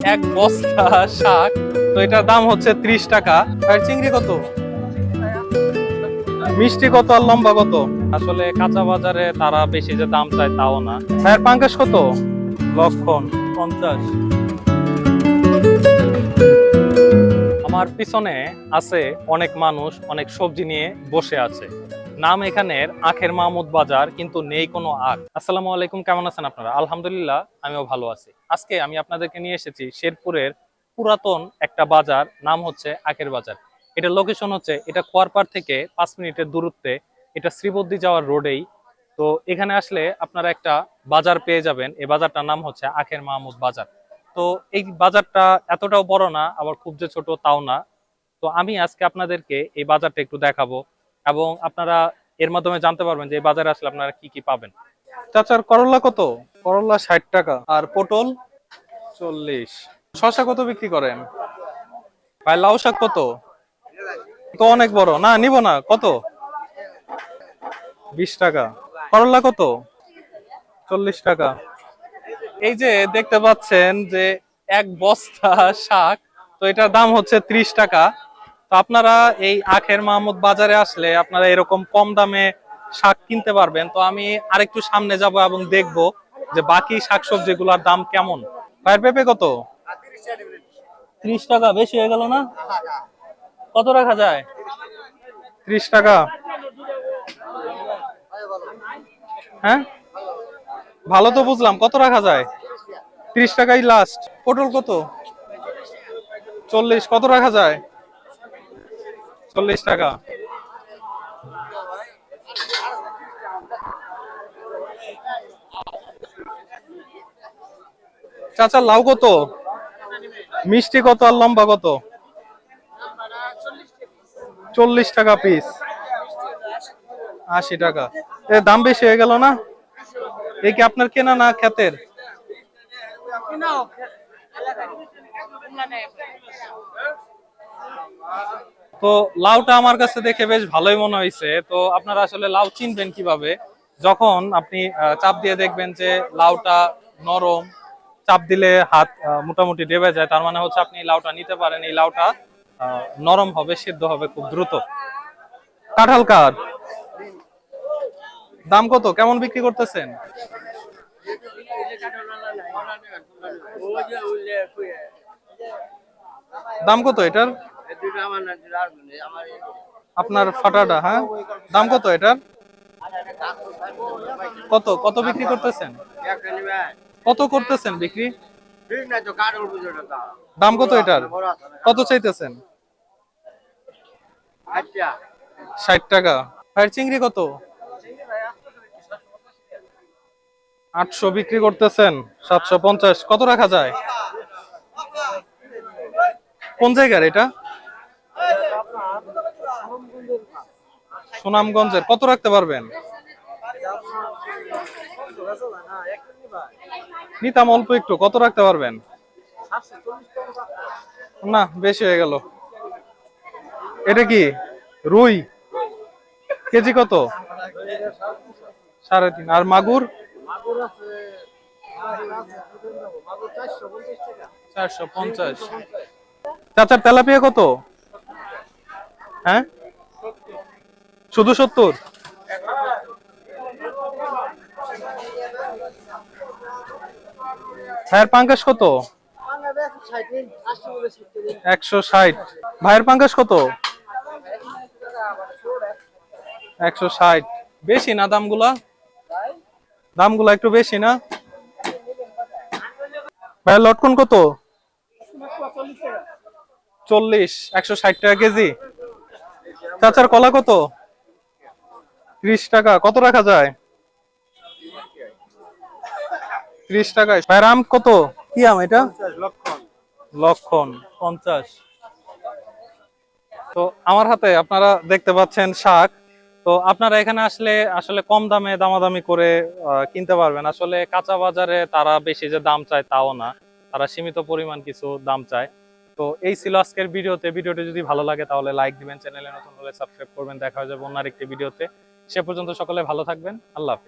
এক বস্তা শাক তো এটার দাম হচ্ছে ত্রিশ টাকা। আর চিংড়ি কত? মিষ্টি কত আর লম্বা কত? আসলে কাঁচা বাজারে তারা বেশি যে দাম চায় তাও না। ভাইয়ের পাঙ্কাশ কত? লক্ষণ পঞ্চাশ। আমার পিছনে আছে অনেক মানুষ অনেক সবজি নিয়ে বসে আছে। নাম এখানের আখের মাহমুদ বাজার, কিন্তু নেই কোনো আখ। আসসালামু আলাইকুম, কেমন আছেন আপনারা? আলহামদুলিল্লাহ, আমিও ভালো আছি। আজকে আমি আপনাদেরকে নিয়ে এসেছি শেরপুরের পুরাতন একটা বাজার, নাম হচ্ছে আখের বাজার। এটা লোকেশন হচ্ছে, এটা কোয়ারপাড় থেকে পাঁচ মিনিটের দূরত্বে, এটা শ্রীবদ্দি যাওয়ার রোডেই তো এখানে আসলে আপনারা একটা বাজার পেয়ে যাবেন এই বাজারটার নাম হচ্ছে আখের মাহমুদ বাজার। তো এই বাজারটা এতটাও বড় না, আবার খুব যে ছোট তাও না। তো আমি আজকে আপনাদেরকে এই বাজারটা একটু দেখাবো। এবং আপনারা এর মাধ্যমে জানতে পারবেন যে বাজারে আসলে আপনারা কি কি পাবেন। চাচার করলা কত? করলা ষাট টাকা। আর পটল? চল্লিশ। শশা কত বিক্রি করেন? ভাই, লাউ শাক কত? তো অনেক বড়। না, নিব না। কত? বিশ টাকা। করলা কত? চল্লিশ টাকা। এই যে দেখতে পাচ্ছেন যে এক বস্তা শাক, তো এটার দাম হচ্ছে ত্রিশ টাকা। তো আপনারা এই আখের মাহমুদ বাজারে আসলে আপনারা এরকম কম দামে শাক কিনতে পারবেন। তো আমি আরেকটু সামনে যাব এবং দেখব যে বাকি শাকসবজিগুলোর দাম কেমন। ভাইয়ের পেঁপে কত? ত্রিশ টাকা বেশি হয়ে গেল না? কত রাখা যায়? ত্রিশ টাকা। হ্যাঁ? ভালো তো বুঝলাম। কত রাখা যায়? ত্রিশ টাকাই লাস্ট পটল কত? চল্লিশ। কত রাখা যায়? চল্লিশ টাকা। চাচা, লাউ কত? মিষ্টি কত আর লম্বা কত? চল্লিশ টাকা পিস আশি টাকা। এ, দাম বেশি হয়ে গেল না? এ কি আপনার কেনা না ক্ষেতের? তো লাউটা আমার কাছে দেখে বেশ ভালোই মনে হয়েছে। তো আপনারা আসলে লাউ চিনবেন কীভাবে? যখন আপনি চাপ দিয়ে দেখবেন যে লাউটা নরম, চাপ দিলে হাত মোটামুটি ডেবে যায়, তার মানে হচ্ছে আপনি লাউটা নিতে পারেন, এই লাউটা নরম হবে, সিদ্ধ হবে খুব দ্রুত। কাঁঠাল কার দাম কত? কেমন বিক্রি করতেছেন? দাম কত এটার? আপনার ফাটাটা হ্যাঁ? দাম কত এটার? কত কত বিক্রি করতেছেন? কত করতেছেন বিক্রি? দাম কত এটার? কত চাইতেছেন? ষাট টাকা। আর চিংড়ি কত? আটশো বিক্রি করতেছেন সাতশো পঞ্চাশ। কত রাখা যায়? কোন জায়গার এটা? সুনামগঞ্জের, কত রাখতে পারবেন? নিতাম অল্প একটু, কত রাখতে পারবেন? না, বেশি হয়ে গেল। এটা কি? রুই? কেজি কত? সাড়ে তিন। আর মাগুর? চারশো পঞ্চাশ। চাচার তেলাপিয়া কত? হ্যাঁ? শুধু সত্তর? ভাইয়ের পাঙ্কাশ কত? একশো ষাট। ভাইয়ের পাঙ্কাশ কত? একশো ষাট। বেশি না দামগুলা? দামগুলা একটু বেশি না? ভাইয়ের লটকন কত? চল্লিশ। একশো ষাট টাকা কেজি। চাচার কলা কত? ত্রিশ টাকা কত রাখা যায়? ত্রিশ টাকায় ভাইয়ের আম কত? কি আম এটা? লক্ষণ পঞ্চাশ। তো আমার হাতে আপনারা দেখতে পাচ্ছেন শাক। তো আপনারা এখানে আসলে আসলে কম দামে দামাদামি করে আহ, কিনতে পারবেন। আসলে কাঁচা বাজারে তারা বেশি যে দাম চায় তাও না। তারা সীমিত পরিমাণ কিছু দাম চায়। তো এই ছিল আজকের ভিডিওতে। ভিডিওটি যদি ভালো লাগে তাহলে লাইক দিবেন চ্যানেলে নতুন হলে সাবস্ক্রাইব করবেন। দেখা হয়ে যাবে অন্য আরেকটি ভিডিওতে। সে পর্যন্ত সকলে ভালো থাকবেন। আল্লাহ